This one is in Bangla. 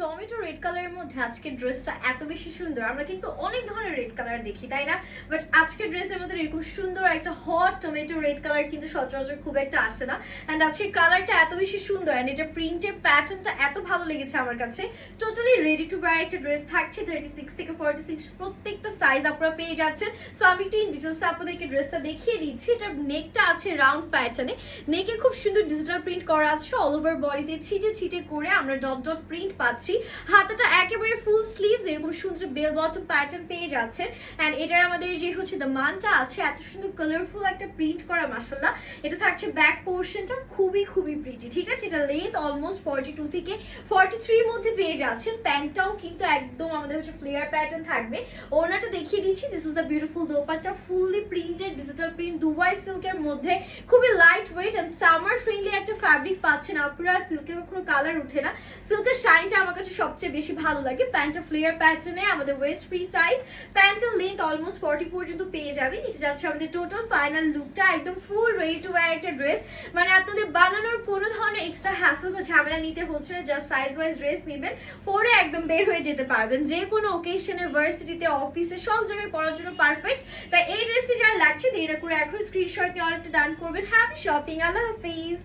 টমেটো রেড কালারের মধ্যে আজকে ড্রেসটা এত বেশি সুন্দর। আমরা কিন্তু অনেক ধরনের রেড কালার দেখি, তাই না? বাট আজকে ড্রেসের মধ্যে এরকম সুন্দর একটা হট টমেটো রেড কালার কিন্তু সচরাচর খুব একটা আসে না। অ্যান্ড আজকে কালারটা এত বেশি সুন্দর অ্যান্ড এটা প্রিন্টের প্যাটার্নটা এত ভালো লেগেছে আমার কাছে। টোটালি রেডি টু ওয়্যার একটা ড্রেস থাকছে থার্টি সিক্স থেকে ফর্টি সিক্স প্রত্যেকটা সাইজ আপনারা পেয়ে যাচ্ছেন। সো আমি একটু ইন ডিটেলস আপনাদেরকে ড্রেসটা দেখিয়ে দিচ্ছি। এটার নেকটা আছে রাউন্ড প্যাটার্নে নেকে খুব সুন্দর ডিজিটাল প্রিন্ট করা আছে অল ওভার বডিতে ছিটে ছিটে করে আমরা ডট ডট প্রিন্ট পাচ্ছি। হাতাটা একেবারে ফুল স্লিভস এরকম সুন্দর বেল বটম প্যাটার্ন পেয়ে যাচ্ছেন। এন্ড এটার আমাদের যে হচ্ছে দ্য মানটা আছে, এত সুন্দর কালারফুল একটা প্রিন্ট করা মাসাল্লাহ এটা থাকছে ব্যাক পোর্শনটা খুবই খুবই প্রিটি ঠিক আছে? এটা লেন্থ অলমোস্ট ফর্টি টু থেকে ফর্টি থ্রির মধ্যে পেয়ে যাচ্ছেন। প্যান্টটাও কিন্তু একদম আমাদের হচ্ছে ফ্লেয়ার প্যাটার্ন থাকবে। ওনাটা দেখিয়ে দিচ্ছি। This is the beautiful dupatta fully printed digital print Dubai সিল্কের মধ্যে। খুবই light weight and summer friendly একটা ফ্যাব্রিক পাচ্ছেন। আপনারা সিল্কে কখনো কালার ওঠে না। সিল্কের শাইনটা আমার কাছে সবচেয়ে বেশি ভালো লাগে। প্যান্টটা ফ্লেয়ার প্যাটার্নে আমাদের ওয়েস্ট ফ্রি সাইজ প্যান্টের লেন্থ অলমোস্ট ফর্টি পর্যন্ত পেয়ে যাবেন। এটা যাচ্ছে আমাদের টোটাল ফাইনাল লুকটা একদম ফুল রেডি টু ওয়্যার একটা ড্রেস মানে আপনাদের বানানোর কোনো ধরনের এক্সট্রা হ্যাসল বা ঝামেলা নিতে হচ্ছে না জাস্ট সাইজ ওয়াইজ ড্রেস নেবেন। পরে একদম বের হয়ে যেতে পারবেন। যে কোনো ওকেশনে ভার্সিটিতে অফিসে সব জায়গায় পড়ার জন্য পারফেক্ট তাই এই ড্রেসটি যারা লাগছে না করে এখন স্ক্রিনশট নিয়ে অনেকটা ডান করবেন। হ্যাপি শপিং আল্লাহ হাফিজ।